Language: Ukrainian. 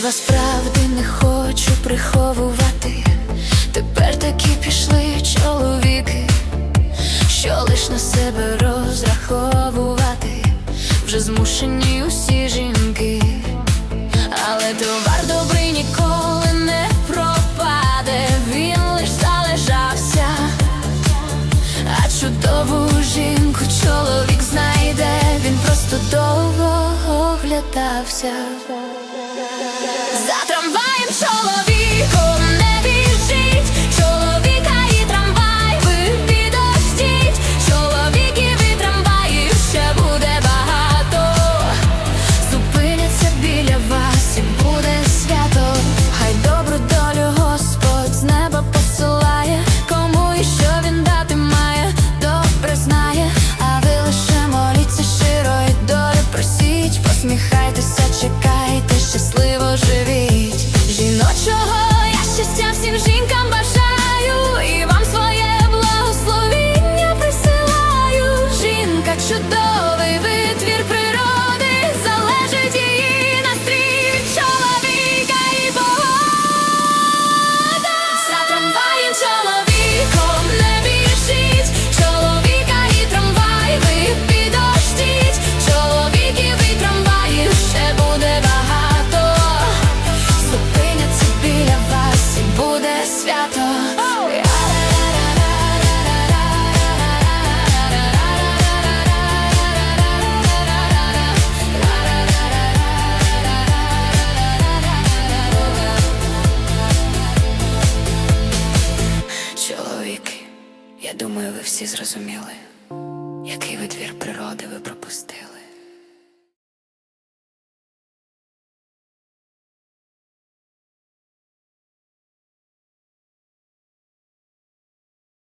вас правди не хочу приховувати. Тепер такі пішли чоловіки, що лиш на себе розраховувати, вже змушені усі жінки, але товар добрий ніколи не пропаде, він лиш залежався. А чудову жінку чоловік знайде, він просто довго оглядався. should the Думаю, ви всі зрозуміли, який витвір природи ви про.